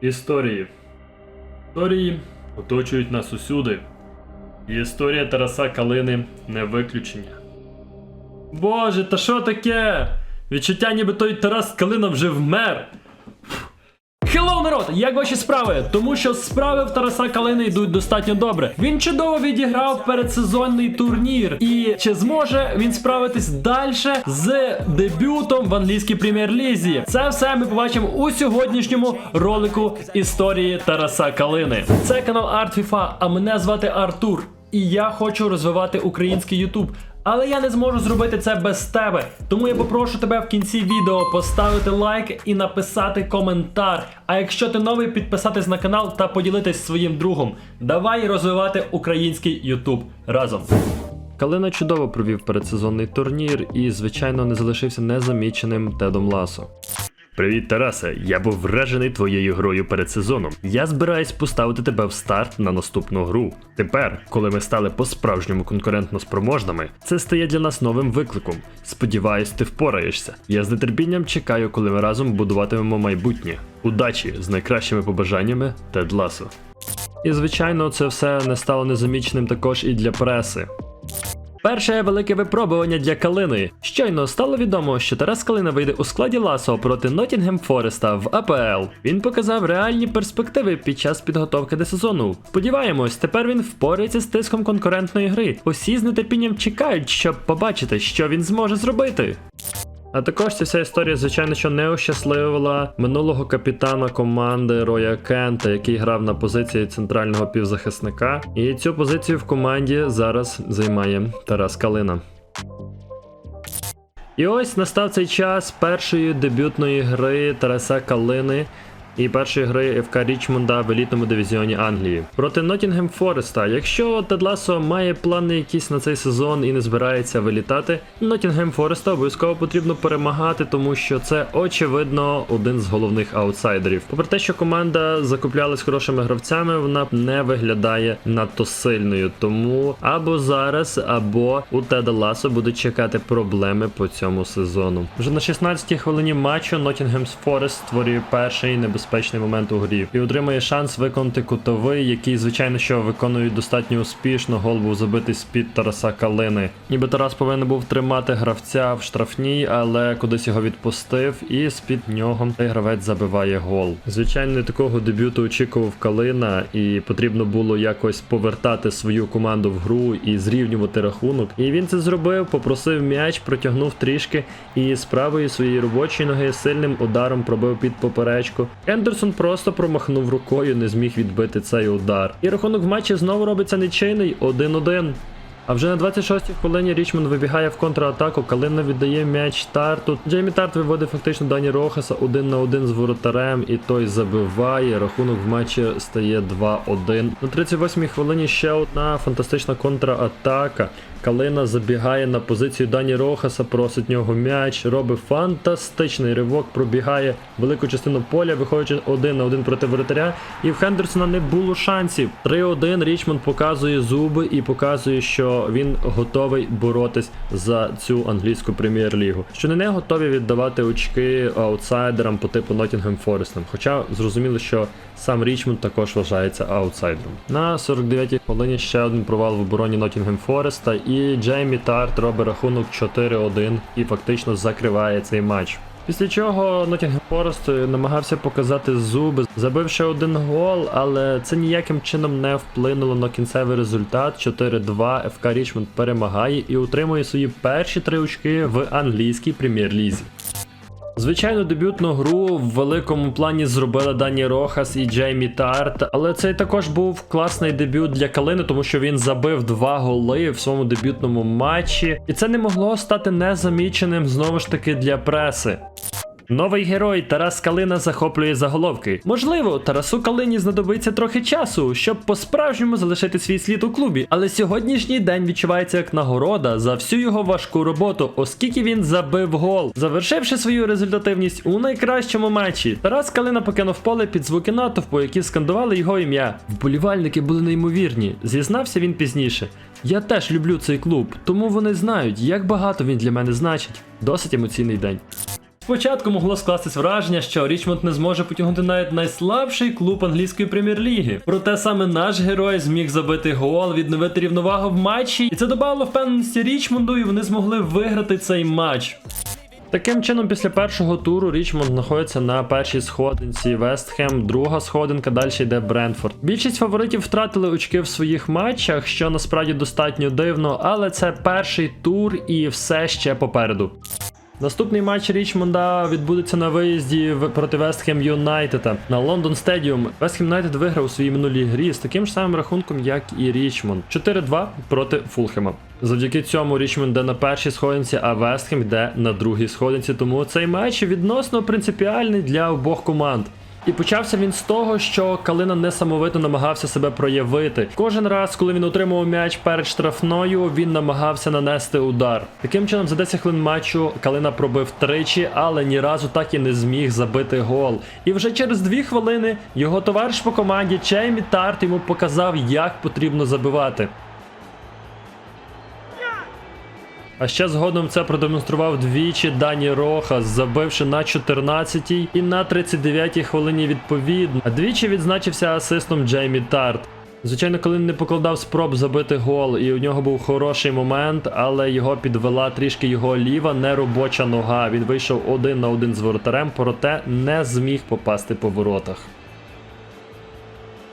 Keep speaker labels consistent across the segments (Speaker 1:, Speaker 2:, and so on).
Speaker 1: Історії. Історії оточують нас усюди. І історія Тараса Калини не виключення. Боже, та що таке? Відчуття, ніби той Тарас Калина вже вмер. Хеллоу, народ! Як ваші справи? Тому що справи в Тараса Калини йдуть достатньо добре. Він чудово відіграв передсезонний турнір. І чи зможе він справитись далі з дебютом в англійській прем'єр-лізі? Це все ми побачимо у сьогоднішньому ролику історії Тараса Калини. Це канал ArtFIFA, а мене звати Артур. І я хочу розвивати український Ютуб. Але я не зможу зробити це без тебе. Тому я попрошу тебе в кінці відео поставити лайк і написати коментар. А якщо ти новий, підписатись на канал та поділитись своїм другом. Давай розвивати український Ютуб разом. Калина чудово провів передсезонний турнір і, звичайно, не залишився незаміченим Тедом Ласо. Привіт, Тарасе. Я був вражений твоєю грою перед сезоном. Я збираюсь поставити тебе в старт на наступну гру. Тепер, коли ми стали по-справжньому конкурентно спроможними, це стає для нас новим викликом. Сподіваюсь, ти впораєшся. Я з нетерпінням чекаю, коли ми разом будуватимемо майбутнє. Удачі з найкращими побажаннями, Тед Ласо. І звичайно, це все не стало незаміченим також і для преси. Перше велике випробування для Калини. Щойно стало відомо, що Тарас Калина вийде у складі Ласо проти Ноттінгем Фореста в АПЛ. Він показав реальні перспективи під час підготовки до сезону. Сподіваємось, тепер він впорається з тиском конкурентної гри. Усі з нетерпінням чекають, щоб побачити, що він зможе зробити. А також ця вся історія, звичайно, що не ощасливила минулого капітана команди Роя Кента, який грав на позиції центрального півзахисника. І цю позицію в команді зараз займає Тарас Калина. І ось настав цей час першої дебютної гри Тараса Калини і першої гри ФК Річмонда в елітному дивізіоні Англії проти Ноттінгем Фореста. Якщо Тед Лассо має плани якісь на цей сезон і не збирається вилітати, Ноттінгем Фореста обов'язково потрібно перемагати, тому що це очевидно один з головних аутсайдерів. Попри те, що команда закуплялась хорошими гравцями, вона не виглядає надто сильною. Тому або зараз, або у Теда Ласо будуть чекати проблеми по цьому сезону. Вже на 16-й хвилині матчу Ноттінгем Форест створює перший небезпечний момент у грі і отримує шанс виконати кутовий, який, звичайно, що виконують достатньо успішно. Гол був забитий з-під Тараса Калини. Ніби Тарас повинен був тримати гравця в штрафній, але кудись його відпустив, і з-під нього цей гравець забиває гол. Звичайно, такого дебюту очікував Калина, і потрібно було якось повертати свою команду в гру і зрівнювати рахунок. І він це зробив, попросив м'яч, протягнув трішки і з правої своєї робочої ноги сильним ударом пробив під поперечку. Ендерсон просто промахнув рукою, не зміг відбити цей удар. І рахунок в матчі знову робиться нічийний 1-1. А вже на 26-й хвилині Річмонд вибігає в контратаку, Калина віддає м'яч Тарту. Джеймі Тарт виводить фактично Дані Рохаса один на один з воротарем, і той забиває. Рахунок в матчі стає 2-1. На 38-й хвилині ще одна фантастична контратака. Калина забігає на позицію Дані Рохаса, просить нього м'яч, робить фантастичний ривок, пробігає велику частину поля, виходячи один на один проти воротаря. І в Хендерсона не було шансів. 3-1 Річмонд показує зуби і показує, що він готовий боротись за цю англійську прем'єр-лігу. Що не не готові віддавати очки аутсайдерам по типу Ноттінгем Форестам. Хоча зрозуміло, що сам Річмонд також вважається аутсайдером. На 49-й хвилині ще один провал в обороні Ноттінгем Фореста, і Джеймі Тарт робить рахунок 4-1 і фактично закриває цей матч. Після чого Ноттінгем Форест намагався показати зуби, забивши один гол, але це ніяким чином не вплинуло на кінцевий результат. 4-2 ФК Річмонд перемагає і утримує свої перші три очки в англійській прем'єр-лізі. Звичайно, дебютну гру в великому плані зробили Дані Рохас і Джеймі Тарт, але це також був класний дебют для Калини, тому що він забив два голи в своєму дебютному матчі, і це не могло стати незаміченим знову ж таки для преси. Новий герой Тарас Калина захоплює заголовки. Можливо, Тарасу Калині знадобиться трохи часу, щоб по-справжньому залишити свій слід у клубі, але сьогоднішній день відчувається як нагорода за всю його важку роботу, оскільки він забив гол, завершивши свою результативність у найкращому матчі. Тарас Калина покинув поле під звуки натовпу, які скандували його ім'я. Вболівальники були неймовірні, зізнався він пізніше. Я теж люблю цей клуб, тому вони знають, як багато він для мене значить. Досить емоційний день. Спочатку могло скластись враження, що Річмонд не зможе потягнути навіть найслабший клуб англійської прем'єр-ліги. Проте саме наш герой зміг забити гол, відновити рівновагу в матчі, і це додало впевненості Річмонду, і вони змогли виграти цей матч. Таким чином, після першого туру Річмонд знаходиться на першій сходинці. Вестхем, друга сходинка, далі йде Брентфорд. Більшість фаворитів втратили очки в своїх матчах, що насправді достатньо дивно, але це перший тур і все ще попереду. Наступний матч Річмонда відбудеться на виїзді проти Вестхем Юнайтеда на Лондон Стедіум. Вестхем Юнайтед виграв у своїй минулій грі з таким ж самим рахунком, як і Річмонд. 4-2 проти Фулхема. Завдяки цьому Річмонд йде на першій сходинці, а Вестхем йде на другій сходинці. Тому цей матч відносно принципіальний для обох команд. І почався він з того, що Калина несамовито намагався себе проявити. Кожен раз, коли він отримував м'яч перед штрафною, він намагався нанести удар. Таким чином, за 10 хвилин матчу Калина пробив тричі, але ні разу так і не зміг забити гол. І вже через 2 хвилини його товариш по команді Чеймі Тарт йому показав, як потрібно забивати. А ще згодом це продемонстрував двічі Дані Рохас, забивши на 14-й і на 39-й хвилині відповідно. А двічі відзначився асистом Джеймі Тарт. Звичайно, коли не покладав спроб забити гол, і у нього був хороший момент, але його підвела трішки його ліва неробоча нога. Він вийшов один на один з воротарем, проте не зміг попасти по воротах.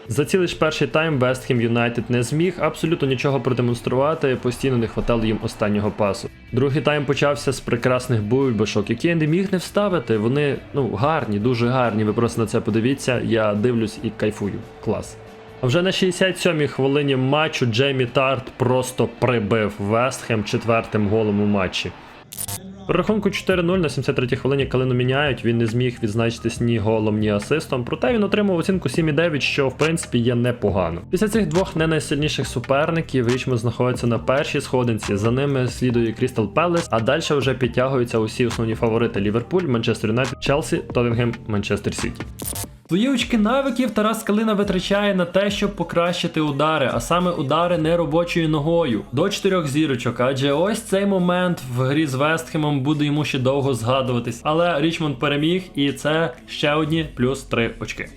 Speaker 1: За цілий ж перший тайм Вестхем Юнайтед не зміг абсолютно нічого продемонструвати, постійно не хватало їм останнього пасу. Другий тайм почався з прекрасних бульбашок, які я не міг не вставити. Вони ну гарні, дуже гарні. Ви просто на це подивіться. Я дивлюсь і кайфую. Клас. А вже на 67-й хвилині матчу Джеймі Тарт просто прибив Вестхем четвертим голом у матчі. Рахунку 4-0 на 73-й хвилині Калину міняють, він не зміг відзначитись ні голом, ні асистом, проте він отримав оцінку 7,9, що в принципі є непогано. Після цих двох не найсильніших суперників Річмонд знаходиться на першій сходинці, за ними слідує Крістал Пелес, а далі вже підтягуються усі основні фаворити Ліверпуль, Манчестер Юнайтед, Челсі, Тоттенгем, Манчестер Сіті. Свої очки навиків Тарас Калина витрачає на те, щоб покращити удари, а саме удари неробочою ногою до чотирьох зірочок. Адже ось цей момент в грі з Вестхемом буде йому ще довго згадуватись. Але Річмонд переміг, і це ще одні плюс три очки.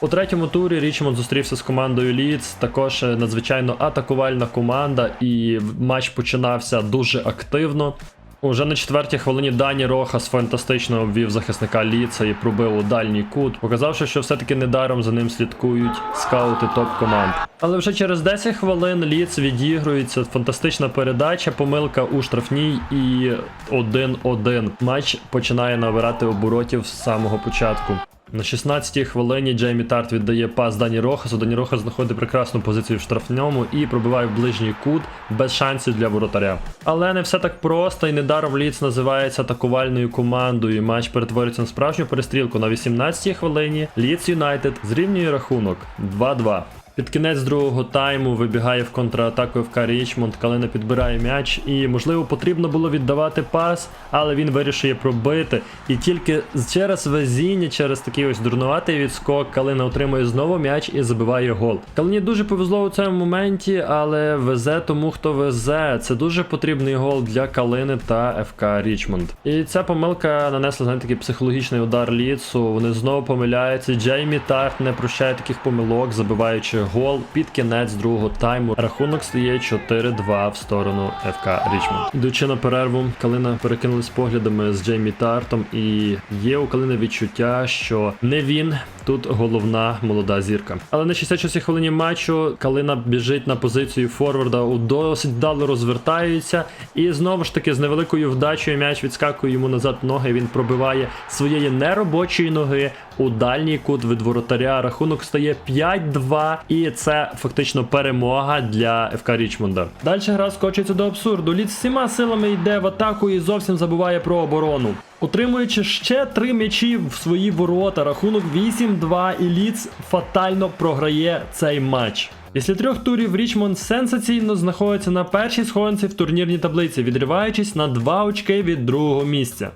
Speaker 1: У третьому турі Річмонд зустрівся з командою Ліц, також е, надзвичайно атакувальна команда, і матч починався дуже активно. Уже на четвертій хвилині Дані Рохас фантастично обвів захисника Ліца і пробив у дальній кут, показавши, що все-таки недаром за ним слідкують скаути топ-команд. Але вже через 10 хвилин Ліц відігрується фантастична передача, помилка у штрафній і 1-1. Матч починає набирати оборотів з самого початку. На 16-й хвилині Джеймі Тарт віддає пас Дані Рохасу. Дані Рохас знаходить прекрасну позицію в штрафньому і пробиває в ближній кут без шансів для воротаря. Але не все так просто, і недаром Ліц називається атакувальною командою. і Матч перетворюється на справжню перестрілку. На 18-й хвилині Ліц Юнайтед зрівнює рахунок 2-2. Під кінець другого тайму вибігає в контратаку ФК Річмонд, Калина підбирає м'яч, і можливо потрібно було віддавати пас, але він вирішує пробити. І тільки через везіння, через такий ось дурнуватий відскок, Калина отримує знову м'яч і забиває гол. Калині дуже повезло у цьому моменті, але везе тому, хто везе. Це дуже потрібний гол для Калини та ФК Річмонд. І ця помилка нанесла знаєте, такий психологічний удар ліцу. Вони знову помиляються. Джеймі Тарт не прощає таких помилок, забиваючи гол під кінець другого тайму. Рахунок стає 4-2 в сторону ФК Річмонд. Йдучи на перерву, Калина перекинулись поглядами з Джеймі Тартом, і є у Калини відчуття, що не він тут головна молода зірка. Але на 66-й хвилині матчу Калина біжить на позицію форварда, у досить вдало розвертається, і знову ж таки з невеликою вдачею м'яч відскакує йому назад ноги. Він пробиває своєї неробочої ноги у дальній кут від воротаря. Рахунок стає 5-2, і це фактично перемога для ФК Річмонда. Далі гра скочується до абсурду. Ліц всіма силами йде в атаку і зовсім забуває про оборону. Отримуючи ще три м'ячі в свої ворота, рахунок 8-2, і Ліц фатально програє цей матч. Після трьох турів Річмонд сенсаційно знаходиться на першій сходинці в турнірній таблиці, відриваючись на два очки від другого місця.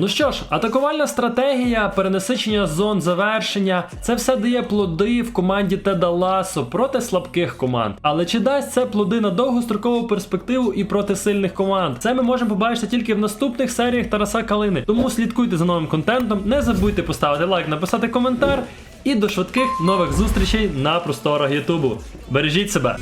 Speaker 1: Ну що ж, атакувальна стратегія, перенасичення зон завершення це все дає плоди в команді Теда Ласо проти слабких команд. Але чи дасть це плоди на довгострокову перспективу і проти сильних команд? Це ми можемо побачити тільки в наступних серіях Тараса Калини. Тому слідкуйте за новим контентом, не забудьте поставити лайк, написати коментар. І до швидких нових зустрічей на просторах Ютубу. Бережіть себе!